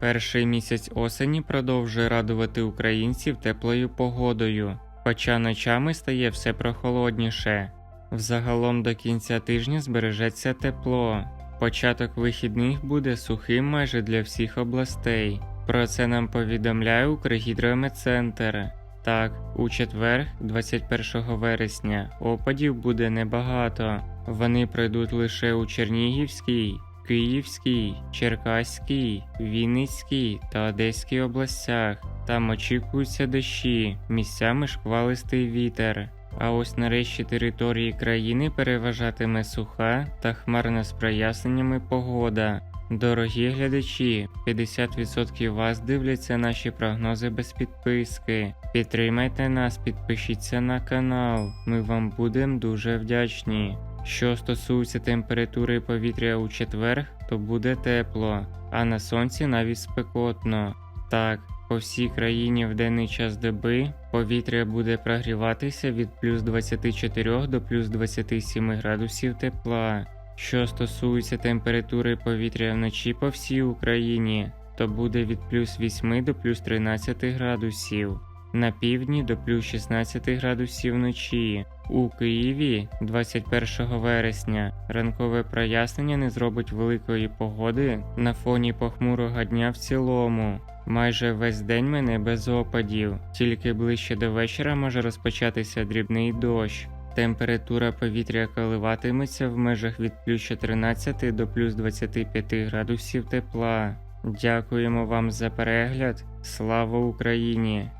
Перший місяць осені продовжує радувати українців теплою погодою, хоча ночами стає все прохолодніше. Взагалом до кінця тижня збережеться тепло. Початок вихідних буде сухим майже для всіх областей. Про це нам повідомляє Укргідрометцентр. Так, у четвер, 21 вересня, опадів буде небагато. Вони пройдуть лише у Чернігівській, Київській, Черкаській, Вінницькій та Одеській областях. Там очікуються дощі, місцями шквалистий вітер. А ось нарешті території країни переважатиме суха та хмарна з проясненнями погода. Дорогі глядачі, 50% вас дивляться наші прогнози без підписки. Підтримайте нас, підпишіться на канал. Ми вам будемо дуже вдячні. Що стосується температури повітря у четвер, то буде тепло, а на сонці навіть спекотно. Так, по всій країні в денний час доби повітря буде прогріватися від плюс 24 до плюс 27 градусів тепла. Що стосується температури повітря вночі по всій Україні, то буде від плюс 8 до плюс 13 градусів, на півдні до плюс 16 градусів вночі. У Києві 21 вересня ранкове прояснення не зробить великої погоди на фоні похмурого дня в цілому. Майже весь день мене без опадів, тільки ближче до вечора може розпочатися дрібний дощ. Температура повітря коливатиметься в межах від плюс 14 до плюс 25 градусів тепла. Дякуємо вам за перегляд. Слава Україні!